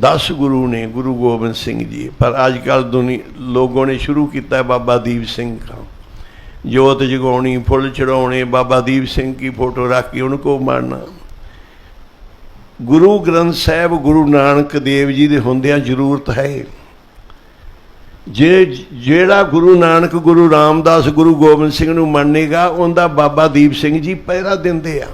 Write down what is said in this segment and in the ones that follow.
10 ਗੁਰੂ ਨੇ, ਗੁਰੂ ਗੋਬਿੰਦ ਸਿੰਘ ਜੀ। ਪਰ ਅੱਜ ਕੱਲ ਦੁਨੀ, ਲੋਗੋਂ ਨੇ ਸ਼ੁਰੂ ਕੀਤਾ ਬਾਬਾ ਦੀਪ ਸਿੰਘ ਦਾ ਜੋਤ ਜਗਾਉਣੀ, ਫੁੱਲ ਚੜਾਉਣੇ, ਬਾਬਾ ਦੀਪ ਸਿੰਘ ਕੀ ਫੋਟੋ ਰੱਖ ਕੇ ਉਹਨੂੰ ਕੋ ਮਾਰਨਾ। ਗੁਰੂ ਗ੍ਰੰਥ ਸਾਹਿਬ, ਗੁਰੂ ਨਾਨਕ ਦੇਵ ਜੀ ਦੇ ਹੁੰਦਿਆਂ ਜ਼ਰੂਰਤ ਹੈ। ਜੇ, ਜਿਹੜਾ ਗੁਰੂ ਨਾਨਕ, ਗੁਰੂ ਰਾਮਦਾਸ, ਗੁਰੂ ਗੋਬਿੰਦ ਸਿੰਘ ਨੂੰ ਮੰਨੇਗਾ, ਉਹਦਾ ਬਾਬਾ ਦੀਪ ਸਿੰਘ ਜੀ ਪਹਿਰਾ ਦਿੰਦੇ ਆ।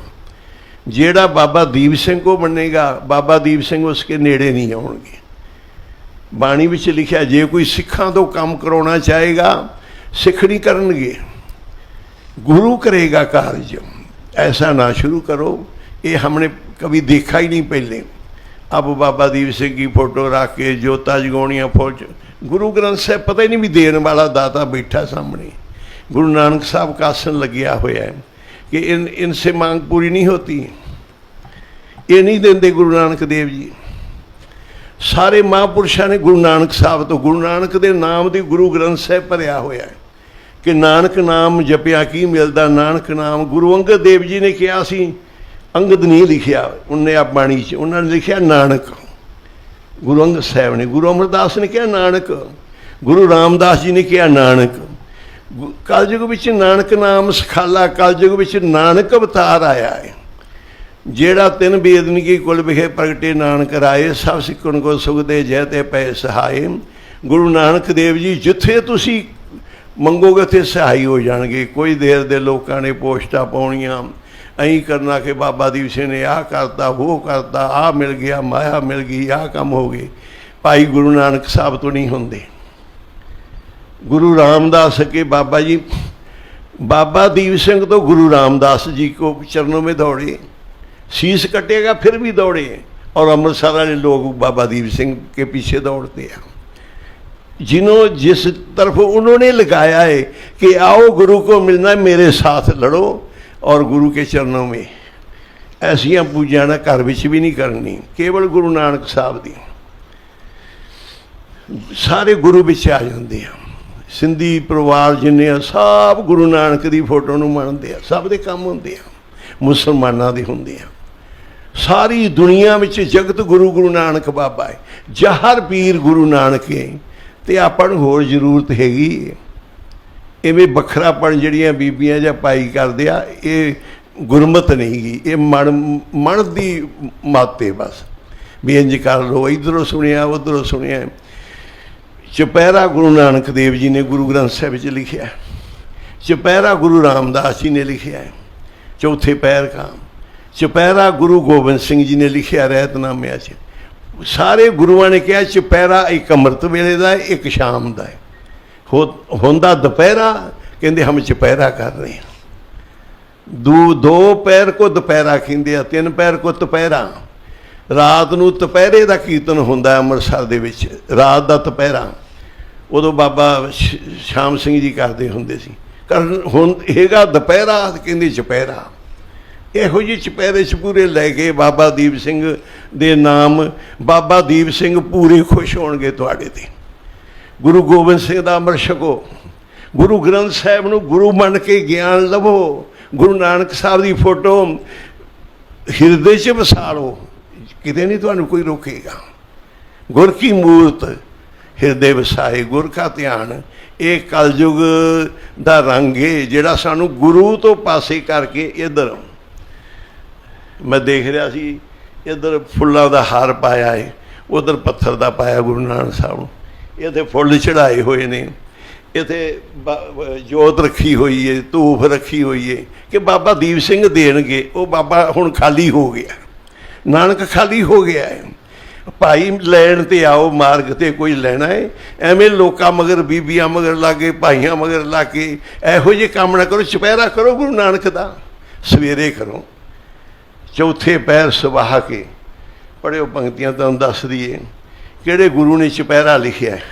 ਜਿਹੜਾ ਬਾਬਾ ਦੀਪ ਸਿੰਘ ਕੋ ਬਣੇਗਾ ਬਾਬਾ ਦੀਪ ਸਿੰਘ ਉਸਕੇ ਨੇੜੇ ਨਹੀਂ ਆਉਣਗੇ। ਬਾਣੀ ਵਿੱਚ ਲਿਖਿਆ, ਜੇ ਕੋਈ ਸਿੱਖਾਂ ਤੋਂ ਕੰਮ ਕਰਾਉਣਾ ਚਾਹੇਗਾ, ਸਿੱਖ ਨਹੀਂ ਕਰਨਗੇ। ਗੁਰੂ ਕਰੇਗਾ ਕਾਰਜ। ਐਸਾ ਨਾ ਸ਼ੁਰੂ ਕਰੋ। ਇਹ ਹਮਨੇ ਕभी ਦੇਖਾ ਹੀ ਨਹੀਂ ਪਹਿਲੇ। ਅਬ ਬਾਬਾ ਦੀਪ ਸਿੰਘ ਦੀ ਫੋਟੋ ਰੱਖ ਕੇ ਜੋਤਾ ਜਗਾਉਣੀਆਂ ਫੋਟ ਗੁਰੂ ਗ੍ਰੰਥ ਸਾਹਿਬ ਪਤਾ ਹੀ ਨਹੀਂ ਵੀ ਦੇਣ ਵਾਲਾ ਦਾਤਾ ਬੈਠਾ ਸਾਹਮਣੇ। ਗੁਰੂ ਨਾਨਕ ਸਾਹਿਬ ਕਾਸਨ ਲੱਗਿਆ ਹੋਇਆ ਹੈ। कि इन इनसे मांग पूरी नहीं होती ये नहीं देंगे गुरु नानक देव जी ਸਾਰੇ ਮਹਾਂਪੁਰਸ਼ਾਂ ਨੇ ਗੁਰੂ ਨਾਨਕ ਸਾਹਿਬ ਤੋਂ ਗੁਰੂ ਨਾਨਕ ਦੇ ਨਾਮ ਦੀ ਗੁਰੂ ਗ੍ਰੰਥ ਸਾਹਿਬ ਭਰਿਆ ਹੋਇਆ ਹੈ ਕਿ ਨਾਨਕ ਨਾਮ ਜਪਿਆ ਕੀ ਮਿਲਦਾ ਨਾਨਕ ਨਾਮ ਗੁਰੂ ਅੰਗਦ ਦੇਵ ਜੀ ਨੇ ਕਿਹਾ ਸੀ ਅੰਗਦ ਨਹੀਂ ਲਿਖਿਆ ਉਹਨੇ ਆ ਬਾਣੀ ਚ ਉਹਨਾਂ ਨੇ ਲਿਖਿਆ ਨਾਨਕ ਗੁਰੂ ਅੰਗਦ ਸਾਹਿਬ ਨੇ ਗੁਰੂ ਅਮਰਦਾਸ ਨੇ ਕਿਹਾ ਨਾਨਕ ਗੁਰੂ ਰਾਮਦਾਸ ਜੀ ਨੇ ਕਿਹਾ ਨਾਨਕ ਗੁ- ਕਲਯੁਗ ਵਿੱਚ ਨਾਨਕ ਨਾਮ ਸਖਾਲਾ, ਕਲਯੁਗ ਵਿੱਚ ਨਾਨਕ ਅਵਤਾਰ ਆਇਆ ਹੈ। ਜਿਹੜਾ ਤਿੰਨ ਬੇਦਨੀ ਕੀ ਕੁਲ ਵਿਖੇ ਪ੍ਰਗਟੇ ਨਾਨਕ ਰਾਏ, ਸਭ ਸਿੱਖਣ ਕੋ ਸੁਖ ਦੇ ਜੈ ਤੇ ਪੈ ਸਹਾਏ। ਗੁਰੂ ਨਾਨਕ ਦੇਵ ਜੀ, ਜਿੱਥੇ ਤੁਸੀਂ ਮੰਗੋਗੇ ਤੇ ਸਹਾਈ ਹੋ ਜਾਣਗੇ। ਕੋਈ ਦੇਰ ਦੇ ਲੋਕਾਂ ਨੇ ਪੋਸਟਾਂ ਪਾਉਣੀਆਂ। ਐਂ ਕਰਨਾ ਕਿ ਬਾਬਾ ਦੀਪ ਸਿੰਘ ਨੇ ਆਹ ਕਰਤਾ, ਉਹ ਕਰਤਾ, ਆਹ ਮਿਲ ਗਿਆ, ਮਾਇਆ ਮਿਲ ਗਈ, ਆਹ ਕੰਮ ਹੋ ਗਏ। ਭਾਈ ਗੁਰੂ ਨਾਨਕ ਸਾਹਿਬ ਤੋਂ ਨਹੀਂ ਹੁੰਦੇ। ਗੁਰੂ ਰਾਮਦਾਸ ਕੇ ਬਾਬਾ ਜੀ ਬਾਬਾ ਦੀਪ ਸਿੰਘ ਤੋਂ ਗੁਰੂ ਰਾਮਦਾਸ ਜੀ ਕੋ ਚਰਨੋਂ ਮੇ ਦੌੜੇ शीश कटेगा फिर भी दौड़े और अमृतसर वाले लोग बाबा दीप सिंह के पीछे दौड़ते हैं जिन्हों जिस तरफ उन्होंने लगाया है कि आओ गुरु को मिलना मेरे साथ लड़ो और गुरु के चरणों में ऐसा पूजा घर ਵਿੱਚ ਵੀ ਨਹੀਂ ਕਰਨੀ ਕੇਵਲ ਗੁਰੂ ਨਾਨਕ ਸਾਹਿਬ ਦੀ ਸਾਰੇ ਗੁਰੂ ਵਿੱਚ ਆ ਜਾਂਦੇ ਆ ਸਿੰਧੀ ਪਰਿਵਾਰ ਜਿੰਨੇ ਆ, ਸਭ ਗੁਰੂ ਨਾਨਕ ਦੀ ਫੋਟੋ ਨੂੰ ਮੰਨਦੇ ਆ, ਸਭ ਦੇ ਕੰਮ ਹੁੰਦੇ ਆ, ਮੁਸਲਮਾਨਾਂ ਦੇ ਹੁੰਦੇ ਆ। ਸਾਰੀ ਦੁਨੀਆ ਵਿੱਚ ਜਗਤ ਗੁਰੂ ਗੁਰੂ ਨਾਨਕ ਬਾਬਾ ਹੈ, ਜਹਰ ਪੀਰ ਗੁਰੂ ਨਾਨਕ ਹੈ, ਤੇ ਆਪਾਂ ਨੂੰ ਹੋਰ ਜ਼ਰੂਰਤ ਹੈਗੀ ਹੈ। ਐਵੇਂ ਵੱਖਰਾਪਣ ਜਿਹੜੀਆਂ ਬੀਬੀਆਂ ਜਾਂ ਭਾਈ ਕਰਦੇ ਆ, ਇਹ ਗੁਰਮਤ ਨਹੀਂ ਗੀ, ਇਹ ਮਨ ਮਨ ਦੀ ਮਾਤੇ ਬਸ। ਵੀ ਇੰਜ ਕਰ ਲੋ ਇਧਰੋਂ ਸੁਣਿਆ, ਉਧਰੋਂ ਸੁਣਿਆ। ਚੁਪਹਿਰਾ ਗੁਰੂ ਨਾਨਕ ਦੇਵ ਜੀ ਨੇ ਗੁਰੂ ਗ੍ਰੰਥ ਸਾਹਿਬ ਵਿੱਚ ਲਿਖਿਆ ਹੈ। ਚੁਪਹਿਰਾ ਗੁਰੂ ਰਾਮਦਾਸ ਜੀ ਨੇ ਲਿਖਿਆ ਹੈ। ਚੌਥੇ ਪੈਰ ਕਾਮ ਚੁਪਹਿਰਾ ਗੁਰੂ ਗੋਬਿੰਦ ਸਿੰਘ ਜੀ ਨੇ ਲਿਖਿਆ ਰਹਿਤਨਾਮਿਆਂ 'ਚ। ਸਾਰੇ ਗੁਰੂਆਂ ਨੇ ਕਿਹਾ, ਚੁਪਹਿਰਾ ਇੱਕ ਅੰਮ੍ਰਿਤ ਵੇਲੇ ਦਾ ਇੱਕ ਸ਼ਾਮ ਦਾ ਹੈ। ਹੋ- ਹੁੰਦਾ ਦੁਪਹਿਰਾ, ਕਹਿੰਦੇ ਹਮ ਚੁਪਹਿਰਾ ਕਰ ਰਹੇ ਹਾਂ। ਦੋ ਦੋ ਪੈਰ ਕੋ ਦੁਪਹਿਰਾ ਕਹਿੰਦੇ ਆ, ਤਿੰਨ ਪੈਰ ਕੋ ਦੁਪਹਿਰਾ। ਰਾਤ ਨੂੰ ਦੁਪਹਿਰੇ ਦਾ ਕੀਰਤਨ ਹੁੰਦਾ ਅੰਮ੍ਰਿਤਸਰ ਦੇ ਵਿੱਚ, ਰਾਤ ਦਾ ਦੁਪਹਿਰਾ। ਉਦੋਂ ਬਾਬਾ ਸ਼- ਸ਼ਾਮ ਸਿੰਘ ਜੀ ਕਰਦੇ ਹੁੰਦੇ ਸੀ। ਕਰਨ ਹੁਣ ਹੈਗਾ ਦੁਪਹਿਰਾ, ਕਹਿੰਦੇ ਚੁਪਹਿਰਾ। ਇਹੋ ਜਿਹੇ ਚੁਪਹਿਰੇ ਚਪੂਰੇ ਲੈ ਕੇ ਬਾਬਾ ਦੀਪ ਸਿੰਘ ਦੇ ਨਾਮ, ਬਾਬਾ ਦੀਪ ਸਿੰਘ ਪੂਰੇ ਖੁਸ਼ ਹੋਣਗੇ ਤੁਹਾਡੇ ਤੇ। ਗੁਰੂ ਗੋਬਿੰਦ ਸਿੰਘ ਦਾ ਅੰਮ੍ਰਿਤ ਛਕੋ। ਗੁਰੂ ਗ੍ਰੰਥ ਸਾਹਿਬ ਨੂੰ ਗੁਰੂ ਮੰਨ ਕੇ ਗਿਆਨ ਲਵੋ। ਗੁਰੂ ਨਾਨਕ ਸਾਹਿਬ ਦੀ ਫੋਟੋ ਹਿਰਦੇ 'ਚ ਵਸਾਲੋ। ਕਿਤੇ ਨਹੀਂ ਤੁਹਾਨੂੰ ਕੋਈ ਰੋਕੇਗਾ। ਗੁਰ ਕੀ ਮੂਰਤ, ਹਿਰਦੇ ਵਸਾਏ, ਗੁਰ ਕਾ ਧਿਆਨ, ਇਹ ਕਲਯੁਗ ਦਾ ਰੰਗ ਹੈ ਜਿਹੜਾ ਸਾਨੂੰ ਗੁਰੂ ਤੋਂ ਪਾਸੇ ਕਰਕੇ ਇਧਰ ਮੈਂ ਦੇਖ ਰਿਹਾ ਸੀ, ਇਧਰ ਫੁੱਲਾਂ ਦਾ ਹਾਰ ਪਾਇਆ ਹੈ ਉਧਰ ਪੱਥਰ ਦਾ ਪਾਇਆ ਗੁਰੂ ਨਾਨਕ ਸਾਹਿਬ ਨੂੰ। ਇੱਥੇ ਫੁੱਲ ਚੜਾਏ ਹੋਏ ਨੇ, ਇੱਥੇ ਜੋਤ ਰੱਖੀ ਹੋਈ ਹੈ ਧੂਫ ਰੱਖੀ ਹੋਈ ਹੈ ਕਿ ਬਾਬਾ ਦੀਪ ਸਿੰਘ ਦੇਣਗੇ, ਉਹ ਬਾਬਾ ਹੁਣ ਖਾਲੀ ਹੋ ਗਿਆ। ਨਾਨਕ ਖਾਲੀ ਹੋ ਗਿਆ ਹੈ। ਭਾਈ ਲੈਣ ਤੇ ਆਓ, ਮਾਰਗ ਤੇ ਕੋਈ ਲੈਣਾ ਹੈ। ਐਵੇਂ ਲੋਕਾਂ ਮਗਰ, ਬੀਬੀਆਂ ਮਗਰ ਲਾਗੇ, ਭਾਈਆਂ ਮਗਰ ਲਾਗੇ, ਇਹੋ ਜਿਹੇ ਕੰਮ ਨਾ ਕਰੋ ਚੁਪਹਿਰਾ ਕਰੋ ਗੁਰੂ ਨਾਨਕ ਦਾ। ਸਵੇਰੇ ਕਰੋ। ਚੌਥੇ ਪੈਰ ਸੁਬਾਹ ਕੇ ਪੜਿਓ ਪੰਕਤੀਆਂ ਤੁਹਾਨੂੰ ਦੱਸ ਦਈਏ। ਕਿਹੜੇ ਗੁਰੂ ਨੇ ਚੁਪਹਿਰਾ ਲਿਖਿਆ ਹੈ?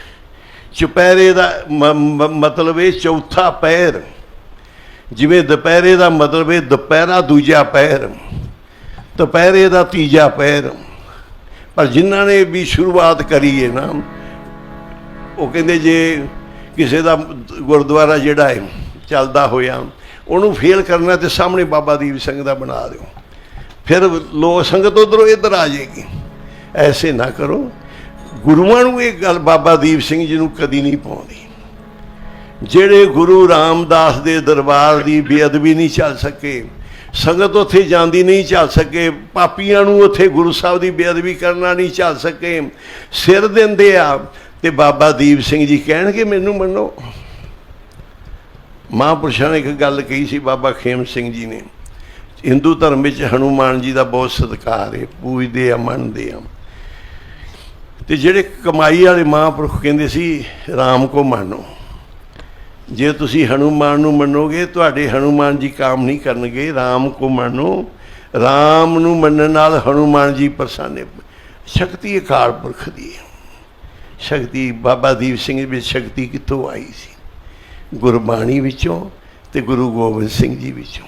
ਚੁਪਹਿਰੇ ਦਾ ਮ- ਮਤਲਬ ਇਹ ਚੌਥਾ ਪੈਰ। ਜਿਵੇਂ ਦੁਪਹਿਰੇ ਦਾ ਮਤਲਬ ਇਹ ਦੁਪਹਿਰਾ ਦੂਜਾ ਪੈਰ। ਦੁਪਹਿਰੇ ਦਾ ਤੀਜਾ ਪੈਰ। ਪਰ ਜਿਨ੍ਹਾਂ ਨੇ ਵੀ ਸ਼ੁਰੂਆਤ ਕਰੀ ਹੈ ਨਾ, ਉਹ ਕਹਿੰਦੇ ਜੇ ਕਿਸੇ ਦਾ ਗੁਰਦੁਆਰਾ ਜਿਹੜਾ ਹੈ, ਚੱਲਦਾ ਹੋਇਆ, ਉਹਨੂੰ ਫੇਲ ਕਰਨਾ ਤੇ ਸਾਹਮਣੇ ਬਾਬਾ ਦੀਪ ਸਿੰਘ ਦਾ ਬਣਾ ਦਿਓ। ਫਿਰ ਲੋ ਸੰਗਤ ਉਧਰੋਂ ਇੱਧਰ ਆ ਜਾਏਗੀ। ਐਸੇ ਨਾ ਕਰੋ। ਗੁਰੂਆਂ ਨੂੰ ਇਹ ਗੱਲ ਬਾਬਾ ਦੀਪ ਸਿੰਘ ਜੀ ਨੂੰ ਕਦੀ ਨਹੀਂ ਪਾਉਂਦੀ। ਜਿਹੜੇ ਗੁਰੂ ਰਾਮਦਾਸ ਦੇ ਦਰਬਾਰ ਦੀ ਬੇਅਦਬੀ ਨਹੀਂ ਚੱਲ ਸਕੇ ਸੰਗਤ ਉੱਥੇ ਜਾਂਦੀ ਨਹੀਂ ਝੱਲ ਸਕੇ, ਪਾਪੀਆਂ ਨੂੰ ਉੱਥੇ ਗੁਰੂ ਸਾਹਿਬ ਦੀ ਬੇਅਦਬੀ ਕਰਨਾ ਨਹੀਂ ਝੱਲ ਸਕੇ। ਸਿਰ ਦਿੰਦੇ ਆ ਤੇ ਬਾਬਾ ਦੀਪ ਸਿੰਘ ਜੀ ਕਹਿਣਗੇ ਮੈਨੂੰ ਮੰਨੋ। ਮਹਾਂਪੁਰਸ਼ਾਂ ਨੇ ਇੱਕ ਗੱਲ ਕਹੀ ਸੀ ਬਾਬਾ ਖੇਮ ਸਿੰਘ ਜੀ ਨੇ। ਹਿੰਦੂ ਧਰਮ ਵਿੱਚ ਹਨੂਮਾਨ ਜੀ ਦਾ ਬਹੁਤ ਸਤਿਕਾਰ ਹੈ ਪੂਜਦੇ ਆ, ਮੰਨਦੇ ਆ। ਤੇ ਜਿਹੜੇ ਕਮਾਈ ਵਾਲੇ ਮਹਾਂਪੁਰਖ ਕਹਿੰਦੇ ਸੀ RAM ਕੋ ਮੰਨੋ। ਜੇ ਤੁਸੀਂ ਹਨੂਮਾਨ ਨੂੰ ਮੰਨੋਗੇ, ਤੁਹਾਡੇ ਹਨੂਮਾਨ ਜੀ ਕਾਮ ਨਹੀਂ ਕਰਨਗੇ RAM ਕੋ ਮੰਨੋ। RAM ਨੂੰ ਮੰਨਣ ਨਾਲ ਹਨੂਮਾਨ ਜੀ ਪ੍ਰਸੰਨ ਸ਼ਕਤੀ ਅਕਾਲ ਪੁਰਖ ਦੀ ਸ਼ਕਤੀ ਬਾਬਾ ਦੀਪ ਸਿੰਘ ਵਿੱਚ ਸ਼ਕਤੀ ਕਿੱਥੋਂ ਆਈ ਸੀ? ਗੁਰਬਾਣੀ ਵਿੱਚੋਂ ਤੇ ਗੁਰੂ ਗੋਬਿੰਦ ਸਿੰਘ ਜੀ ਵਿੱਚੋਂ।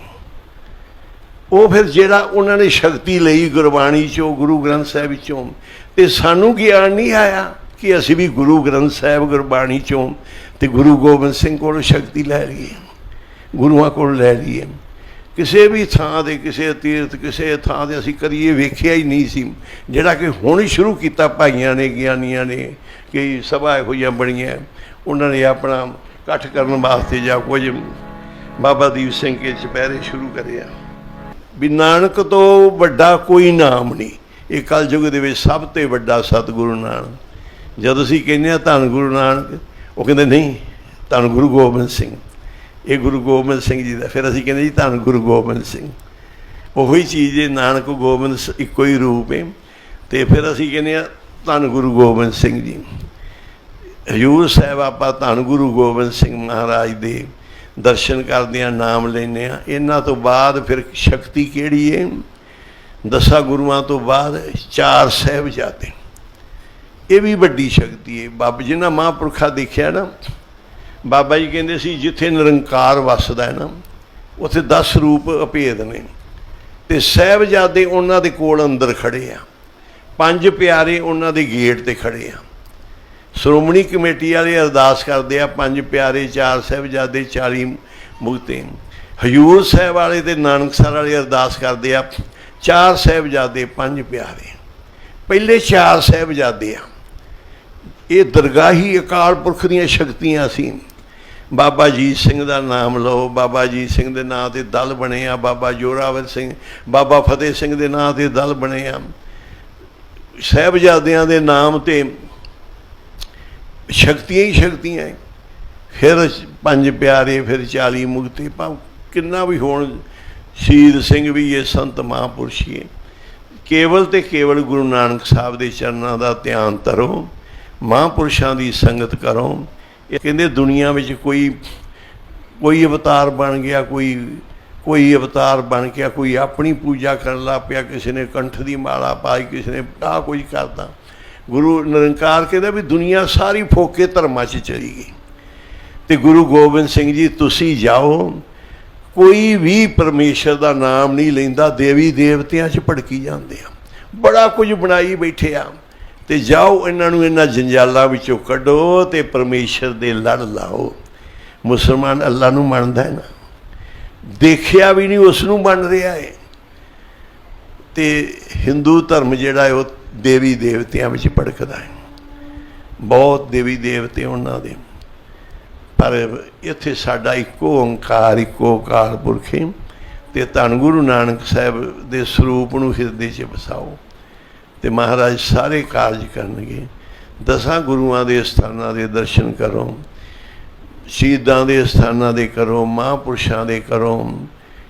ਉਹ ਫਿਰ ਜਿਹੜਾ ਉਹਨਾਂ ਨੇ ਸ਼ਕਤੀ ਲਈ ਗੁਰਬਾਣੀ ਚੋਂ, ਗੁਰੂ ਗ੍ਰੰਥ ਸਾਹਿਬ ਵਿੱਚੋਂ, ਤੇ ਸਾਨੂੰ ਗਿਆਨ ਨਹੀਂ ਆਇਆ। ਕਿ ਅਸੀਂ ਵੀ ਗੁਰੂ ਗ੍ਰੰਥ ਸਾਹਿਬ ਗੁਰਬਾਣੀ ਚੋਂ ਤੇ ਗੁਰੂ ਗੋਬਿੰਦ ਸਿੰਘ ਕੋਲੋਂ ਸ਼ਕਤੀ ਲੈ ਲਈਏ, ਗੁਰੂਆਂ ਕੋਲ ਲੈ ਲਈਏ। ਕਿਸੇ ਵੀ ਥਾਂ ਦੇ, ਕਿਸੇ ਤੀਰਥ, ਕਿਸੇ ਥਾਂ ਦੇ ਅਸੀਂ ਕਰੀਏ ਵੇਖਿਆ ਹੀ ਨਹੀਂ ਸੀ। ਜਿਹੜਾ ਕਿ ਹੁਣ ਹੀ ਸ਼ੁਰੂ ਕੀਤਾ ਭਾਈਆਂ ਨੇ, ਗਿਆਨੀਆਂ ਨੇ ਕਿ ਸਭਾ ਇਹੋ ਜਿਹੀਆਂ ਬਣੀਆਂ। ਉਹਨਾਂ ਨੇ ਆਪਣਾ ਇਕੱਠ ਕਰਨ ਵਾਸਤੇ ਜਾਂ ਕੁਝ ਬਾਬਾ ਦੀਪ ਸਿੰਘ ਕੇ ਚੁਪਹਿਰੇ ਸ਼ੁਰੂ ਕਰਿਆ। ਵੀ ਨਾਨਕ ਤੋਂ ਵੱਡਾ ਕੋਈ ਨਾਮ ਨਹੀਂ। ਇਹ ਕਲਯੁਗ ਦੇ ਵਿੱਚ ਸਭ ਤੋਂ ਵੱਡਾ ਸਤਿਗੁਰੂ ਨਾਨਕ। ਜਦ ਅਸੀਂ ਕਹਿੰਦੇ ਆ ਧੰਨ ਗੁਰੂ ਨਾਨਕ, ਉਹ ਕਹਿੰਦੇ ਨਹੀਂ, ਧੰਨ ਗੁਰੂ ਗੋਬਿੰਦ ਸਿੰਘ। ਇਹ ਗੁਰੂ ਗੋਬਿੰਦ ਸਿੰਘ ਜੀ ਦਾ, ਫਿਰ ਅਸੀਂ ਕਹਿੰਦੇ ਜੀ ਧੰਨ ਗੁਰੂ ਗੋਬਿੰਦ ਸਿੰਘ। ਉਹੀ ਚੀਜ਼ ਹੈ ਨਾਨਕ ਗੋਬਿੰਦ ਇੱਕੋ ਹੀ ਰੂਪ ਹੈ। ਤੇ ਫਿਰ ਅਸੀਂ ਕਹਿੰਦੇ ਆ ਧੰਨ ਗੁਰੂ ਗੋਬਿੰਦ ਸਿੰਘ ਜੀ। ਹਜੂਰ ਸਾਹਿਬ ਆਪਾਂ ਧੰਨ ਗੁਰੂ ਗੋਬਿੰਦ ਸਿੰਘ ਮਹਾਰਾਜ ਦੇ ਦਰਸ਼ਨ ਕਰਦੇ ਆ ਨਾਮ ਲੈਂਦੇ ਆ ਇਹਨਾਂ ਤੋਂ ਬਾਅਦ ਫਿਰ ਸ਼ਕਤੀ ਕਿਹੜੀ ਹੈ? ਦਸਾਂ ਗੁਰੂਆਂ ਤੋਂ ਬਾਅਦ ਚਾਰ ਸਾਹਿਬਜ਼ਾਦੇ। ਇਹ ਵੀ ਵੱਡੀ ਸ਼ਕਤੀ ਹੈ। ਬਾਬਾ ਜੀ ਨੇ ਮਹਾਂਪੁਰਖਾ ਦੇਖਿਆ ਨਾ, ਬਾਬਾ ਜੀ ਕਹਿੰਦੇ ਸੀ, ਜਿੱਥੇ ਨਿਰੰਕਾਰ ਵੱਸਦਾ ਹੈ ਨਾ, ਉੱਥੇ 10 ਰੂਪ ਅਭੇਦ ਨੇ। ਤੇ ਸਾਹਿਬਜ਼ਾਦੇ ਉਹਨਾਂ ਦੇ ਕੋਲ ਅੰਦਰ ਖੜੇ ਆ। ਪੰਜ ਪਿਆਰੇ ਉਹਨਾਂ ਦੇ ਗੇਟ ਤੇ ਖੜੇ ਆ। ਸ਼੍ਰੋਮਣੀ ਕਮੇਟੀ ਵਾਲੇ ਅਰਦਾਸ ਕਰਦੇ ਆ, ਪੰਜ ਪਿਆਰੇ, ਚਾਰ ਸਾਹਿਬਜ਼ਾਦੇ 40 ਮੁਕਤੇ। ਹਜੂਰ ਸਾਹਿਬ ਵਾਲੇ ਤੇ ਨਾਨਕਸਰ ਵਾਲੇ ਅਰਦਾਸ ਕਰਦੇ ਆ, ਚਾਰ ਸਾਹਿਬਜ਼ਾਦੇ, ਪੰਜ ਪਿਆਰੇ। ਪਹਿਲੇ ਚਾਰ ਸਾਹਿਬਜ਼ਾਦੇ ਆ। ਇਹ ਦਰਗਾਹੀ ਅਕਾਲ ਪੁਰਖ ਦੀਆਂ ਸ਼ਕਤੀਆਂ ਸੀ। ਬਾਬਾ ਜੀਤ ਸਿੰਘ ਦਾ ਨਾਮ ਲਓ, ਬਾਬਾ ਜੀਤ ਸਿੰਘ ਦੇ ਨਾਂ ਤੇ ਦਲ ਬਣੇ ਆ, ਬਾਬਾ ਜੋਰਾਵਰ ਸਿੰਘ, ਬਾਬਾ ਫਤਿਹ ਸਿੰਘ ਦੇ ਨਾਂ ਤੇ ਦਲ ਬਣੇ ਆ। ਸਾਹਿਬਜ਼ਾਦਿਆਂ ਦੇ ਨਾਮ ਤੇ ਸ਼ਕਤੀਆਂ ਹੀ ਸ਼ਕਤੀਆਂ ਹੈ। ਫਿਰ ਪੰਜ ਪਿਆਰੇ, ਫਿਰ 40 ਮੁਕਤੇ, ਭਾਵ ਕਿੰਨਾ ਵੀ ਹੋਣ, ਸ਼ਹੀਦ ਸਿੰਘ ਵੀ ਇਹ ਸੰਤ ਮਹਾਂਪੁਰਸ਼ੀ ਹੈ ਕੇਵਲ ਤੇ ਕੇਵਲ ਗੁਰੂ ਨਾਨਕ ਸਾਹਿਬ ਦੇ ਚਰਨਾਂ ਦਾ ਧਿਆਨ ਧਰੋ। ਮਹਾਂਪੁਰਸ਼ਾਂ ਦੀ ਸੰਗਤ ਕਰੋ ਇਹ ਕਹਿੰਦੇ ਦੁਨੀਆ ਵਿੱਚ ਕੋਈ ਕੋਈ ਅਵਤਾਰ ਬਣ ਗਿਆ, ਕੋਈ ਕੋਈ ਅਵਤਾਰ ਬਣ ਗਿਆ, ਕੋਈ ਆਪਣੀ ਪੂਜਾ ਕਰਨ ਲੱਗ ਪਿਆ, ਕਿਸੇ ਨੇ ਕੰਠ ਦੀ ਮਾਲਾ ਪਾਈ, ਕਿਸੇ ਨੇ ਆ ਕੁਝ ਕਰਦਾ ਗੁਰੂ ਨਿਰੰਕਾਰ ਕਹਿੰਦਾ ਵੀ ਦੁਨੀਆ ਸਾਰੀ ਫੋਕੇ ਧਰਮਾਂ 'ਚ ਚਲੀ ਗਈ। ਤੇ ਗੁਰੂ ਗੋਬਿੰਦ ਸਿੰਘ ਜੀ, ਤੁਸੀਂ ਜਾਓ, ਕੋਈ ਵੀ ਪਰਮੇਸ਼ਰ ਦਾ ਨਾਮ ਨਹੀਂ ਲੈਂਦਾ ਦੇਵੀ ਦੇਵਤਿਆਂ 'ਚ ਭੜਕੀ ਜਾਂਦੇ ਆ। ਬੜਾ ਕੁਝ ਬਣਾਈ ਬੈਠੇ ਆ। ਤੇ ਜਾਓ ਇਹਨਾਂ ਨੂੰ ਇਹਨਾਂ ਜੰਜਾਲਾਂ ਵਿੱਚੋਂ ਕੱਢੋ ਤੇ ਪਰਮੇਸ਼ਰ ਦੇ ਲੜ ਲਾਓ। ਮੁਸਲਮਾਨ ਅੱਲਾ ਨੂੰ ਮੰਨਦਾ ਹੈ ਨਾ। ਦੇਖਿਆ ਵੀ ਨਹੀਂ ਉਸ ਨੂੰ ਮੰਨ ਰਿਹਾ ਹੈ। ਤੇ ਹਿੰਦੂ ਧਰਮ ਜਿਹੜਾ ਹੈ ਉਹ ਦੇਵੀ ਦੇਵਤਿਆਂ ਵਿੱਚ ਭੜਕਦਾ ਹੈ। ਬਹੁਤ ਦੇਵੀ ਦੇਵਤੇ ਉਹਨਾਂ ਦੇ। ਪਰ ਇੱਥੇ ਸਾਡਾ ਇੱਕੋ ਓੰਕਾਰ, ਇੱਕੋ ਓਕਾਰ ਪੁਰਖੇ ਹੈ ਤੇ ਧੰਨ ਗੁਰੂ ਨਾਨਕ ਸਾਹਿਬ ਦੇ ਸਰੂਪ ਨੂੰ ਹਿਰਦੇ 'ਚ ਵਸਾਓ। ਤੇ ਮਹਾਰਾਜ ਸਾਰੇ ਕਾਰਜ ਕਰਨਗੇ। ਦਸਾਂ ਗੁਰੂਆਂ ਦੇ ਸਥਾਨਾਂ ਦੇ ਦਰਸ਼ਨ ਕਰੋ। ਸ਼ਹੀਦਾਂ ਦੇ ਸਥਾਨਾਂ ਦੇ ਕਰੋ, ਮਹਾਂਪੁਰਸ਼ਾਂ ਦੇ ਕਰੋ।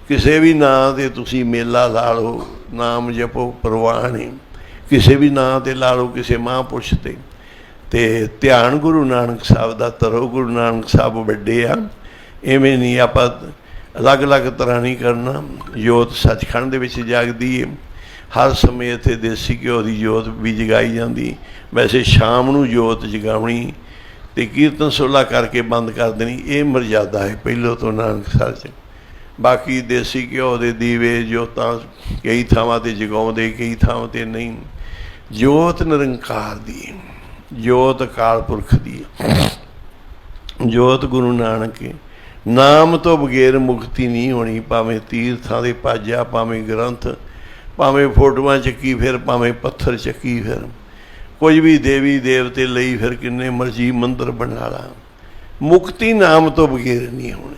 ਕਿਸੇ ਵੀ ਨਾਂ ਤੇ ਤੁਸੀਂ ਮੇਲਾ ਲਾ ਲਓ ਨਾਮ ਜਪੋ ਪ੍ਰਵਾਹ ਕਿਸੇ ਵੀ ਨਾਂ ਤੇ ਲਾ ਲਓ ਕਿਸੇ ਮਹਾਂਪੁਰਸ਼ ਤੇ। ਤੇ ਧਿਆਨ ਗੁਰੂ ਨਾਨਕ ਸਾਹਿਬ ਦਾ ਤਰੋ ਗੁਰੂ ਨਾਨਕ ਸਾਹਿਬ ਵੱਡੇ ਆ। ਐਵੇਂ ਨਹੀਂ ਆਪਾਂ ਅਲੱਗ-ਅਲੱਗ ਤਰ੍ਹਾਂ ਨਹੀਂ ਕਰਨਾ। ਜੋਤ ਸੱਚਖੰਡ ਦੇ ਵਿੱਚ ਜਾਗਦੀ ਹੈ ਹਰ ਸਮੇਂ ਇੱਥੇ ਦੇਸੀ ਘਿਓ ਦੀ ਜੋਤ ਵੀ ਜਗਾਈ ਜਾਂਦੀ। ਵੈਸੇ ਸ਼ਾਮ ਨੂੰ ਜੋਤ ਜਗਾਉਣੀ ਤੇ ਕੀਰਤਨ ਸੋਲਾ ਕਰਕੇ ਬੰਦ ਕਰ ਦੇਣੀ, ਇਹ ਮਰਜ਼ਾਦਾ ਹੈ, ਪਹਿਲੋਂ ਤੋਂ ਨਾਨਕਸਰ ਚ। ਬਾਕੀ ਦੇਸੀ ਘਿਓ ਦੇ ਦੀਵੇ ਜੋਤਾਂ ਕਈ ਥਾਵਾਂ ਤੇ ਜਗਾਉਂਦੇ, ਕਈ ਥਾਵਾਂ ਤੇ ਨਹੀਂ। ਜੋਤ ਨਿਰੰਕਾਰ ਦੀ, ਜੋਤ ਅਕਾਲ ਪੁਰਖ ਦੀ। ਜੋਤ ਗੁਰੂ ਨਾਨਕ, ਨਾਮ ਤੋਂ ਬਗੈਰ ਮੁਕਤੀ ਨਹੀਂ ਹੋਣੀ, ਭਾਵੇਂ ਤੀਰਥਾਂ ਦੇ ਪਾਜਾ ਭਾਵੇਂ ਗ੍ਰੰਥ ਭਾਵੇਂ ਫੋਟੋਆਂ ਚੱਕੀ ਫਿਰ, ਭਾਵੇਂ ਪੱਥਰ ਚੱਕੀ ਫਿਰ। ਕੋਈ ਵੀ ਦੇਵੀ ਦੇਵਤੇ ਲਈ ਫਿਰ ਕਿੰਨੇ ਮਰਜ਼ੀ ਮੰਦਰ ਬਣਾ ਲਾ। ਮੁਕਤੀ ਨਾਮ ਤੋਂ ਬਗੈਰ ਨਹੀਂ ਹੋਣੀ।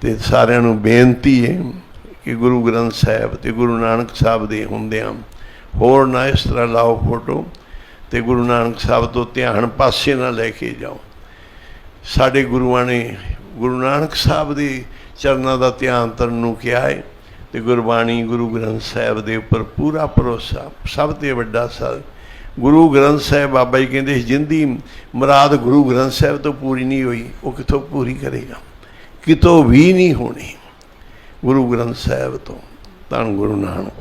ਤੇ ਸਾਰਿਆਂ ਨੂੰ ਬੇਨਤੀ ਹੈ ਕਿ ਗੁਰੂ ਗ੍ਰੰਥ ਸਾਹਿਬ ਤੇ ਗੁਰੂ ਨਾਨਕ ਸਾਹਿਬ ਦੇ ਹੁੰਦਿਆਂ ਹੋਰ ਨਾ ਇਸ ਤਰ੍ਹਾਂ ਲਾਓ ਫੋਟੋ ਤੇ ਗੁਰੂ ਨਾਨਕ ਸਾਹਿਬ ਤੋਂ ਧਿਆਨ ਪਾਸੇ ਨਾ ਲੈ ਕੇ ਜਾਓ। ਸਾਡੇ ਗੁਰੂਆਂ ਨੇ ਗੁਰੂ ਨਾਨਕ ਸਾਹਿਬ ਦੇ ਚਰਨਾਂ ਦਾ ਧਿਆਨ ਕਰਨ ਨੂੰ ਕਿਹਾ ਹੈ। ਤੇ ਗੁਰਬਾਣੀ ਗੁਰੂ ਗ੍ਰੰਥ ਸਾਹਿਬ ਦੇ ਉੱਪਰ ਪੂਰਾ ਭਰੋਸਾ ਸਭ ਤੋਂ ਵੱਡਾ ਸਰ। ਗੁਰੂ ਗ੍ਰੰਥ ਸਾਹਿਬ ਬਾਬਾ ਜੀ ਕਹਿੰਦੇ ਸੀ, ਜਿੰਦੀ ਮੁਰਾਦ ਗੁਰੂ ਗ੍ਰੰਥ ਸਾਹਿਬ ਤੋਂ ਪੂਰੀ ਨਹੀਂ ਹੋਈ ਉਹ ਕਿੱਥੋਂ ਪੂਰੀ ਕਰੇਗਾ? ਕਿਤੋਂ ਵੀ ਨਹੀਂ ਹੋਣੀ ਗੁਰੂ ਗ੍ਰੰਥ ਸਾਹਿਬ ਤੋਂ। ਧੰਨ ਗੁਰੂ ਨਾਨਕ।